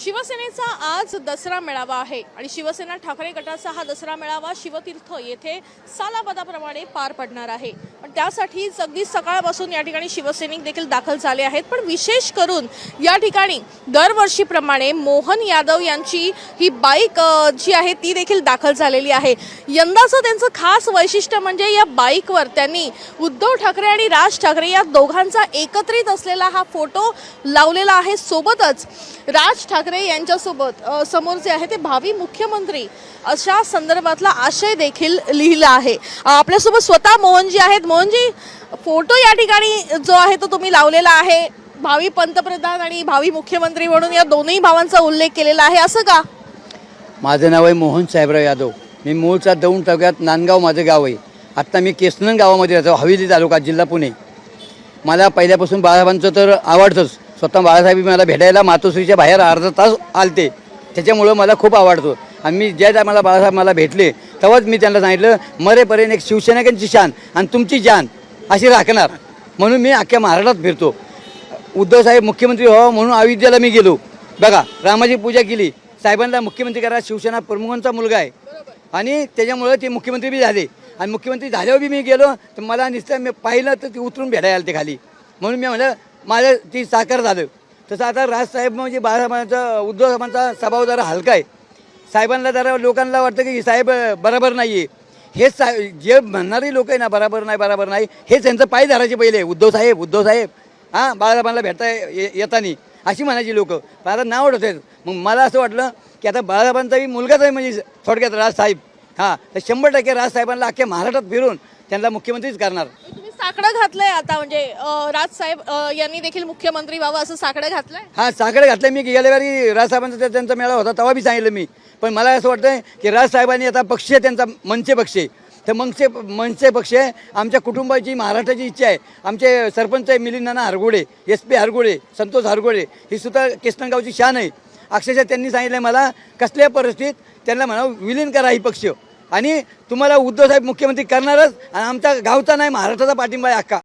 शिवसेनेचा आज दसरा मेळावा आहे आणि शिवसेना ठाकरे गटाचा हा दसरा मेळावा शिवतीर्थ येथे सालापदाप्रमाणे पार पडणार आहे. पण त्यासाठी अगदी सकाळपासून या ठिकाणी शिवसैनिक देखील दाखल झाले आहेत. पण विशेष करून या ठिकाणी दरवर्षीप्रमाणे मोहन यादव यांची ही बाईक जी आहे ती देखील दाखल झालेली आहे. यंदाचं त्यांचं खास वैशिष्ट्य म्हणजे या बाईकवर त्यांनी उद्धव ठाकरे आणि राज ठाकरे या दोघांचा एकत्रित असलेला हा फोटो लावलेला आहे. सोबतच राज ठाकरे यांच्यासोबत समोर जे आहे ते भावी मुख्यमंत्री अशा संदर्भातला आशय देखील लिहिला आहे. आपल्यासोबत स्वतः मोहनजी आहेत. मोहनजी फोटो या ठिकाणी जो आहे तो तुम्ही लावलेला आहे. भावी पंतप्रधान आणि भावी मुख्यमंत्री म्हणून या दोन्ही भावांचा उल्लेख केलेला आहे. असं का? माझं नाव आहे मोहन साहेबराव यादव. मी मूळचा दौंड तालुक्यात नांदगाव माझं गाव आहे. आत्ता मी केसनन गावामध्ये राहतो हवेली तालुका जिल्हा पुणे. मला पहिल्यापासून बाळासाहेबांचं तर आवडतंच. स्वतः बाळासाहेब मला भेटायला मातोश्रीच्या बाहेर अर्धा तास आलते. त्याच्यामुळं मला खूप आवडतो. आणि मी ज्या टायमाला बाळासाहेब मला भेटले तेव्हाच मी त्यांना सांगितलं मरेपर्यंत एक शिवसैनिकांची शान आणि तुमची जान अशी राखणार. म्हणून मी अख्ख्या महाराष्ट्रात फिरतो. उद्धवसाहेब मुख्यमंत्री व्हावं म्हणून अयोध्येला मी गेलो. बघा रामाची पूजा केली. साहेबांना मुख्यमंत्री करा शिवसेना प्रमुखांचा मुलगा आहे. आणि त्याच्यामुळं ते मुख्यमंत्री बी झाले. आणि मुख्यमंत्री झाल्यावर बी मी गेलो तर मला नुसतं मी पाहिलं तर ती उतरून भेटायला ते खाली. म्हणून मी म्हणलं माझं ती साकार झालं. तसं आता राजसाहेब म्हणजे बाळासाहेबांचा उद्धव साहेबांचा स्वभाव जरा हलका आहे. साहेबांना जरा लोकांना वाटतं की साहेब बरोबर नाही आहे हेच सा जे म्हणणारी लोक आहे ना बराबर नाही बराबर नाही हेच त्यांचं पाय धरायचे पहिले. उद्धव साहेब उद्धव साहेब. हां बाळासाहेबांना भेटता ये- येतानी. अशी म्हणायची लोक. आता नाव होत मग मला असं वाटलं की आता बाळासाहेबांचाही मुलगाच आहे म्हणजे थोडक्यात राजसाहेब हां तर शंभर टक्के राजसाहेबांना अख्ख्या महाराष्ट्रात फिरून त्यांना मुख्यमंत्रीच करणार. साकडं घातलंय आता म्हणजे राज राजसाहेब यांनी देखील मुख्यमंत्री व्हावं असं साकडं घातलंय? हा साकडं घातलं मी गेल्या वेळी राजसाहेबांचा त्या- त्यांचा मेळा होता तेव्हा बी सांगितलं मी. पण मला असं वाटतं की राजसाहेबांनी आता पक्ष आहे त्यांचा मनसे पक्ष आहे. तर मनसे मनसे पक्ष आहे. आमच्या कुटुंबाची महाराष्ट्राची इच्छा आहे. आमचे सरपंच आहे मिलिंद नाना हरगोडे एस पी हरगोडे संतोष हरगोडे. ही सुद्धा केसनगावची शान आहे. अक्षरशः त्यांनी सांगितलं मला कसल्या परिस्थितीत त्यांना म्हणा विलीन करा ही पक्ष. आणि तुम्हाला उद्धव साहेब मुख्यमंत्री करणारच आणि आमचा गावचा नाही महाराष्ट्राचा पाठिंबा आहे अख्खा.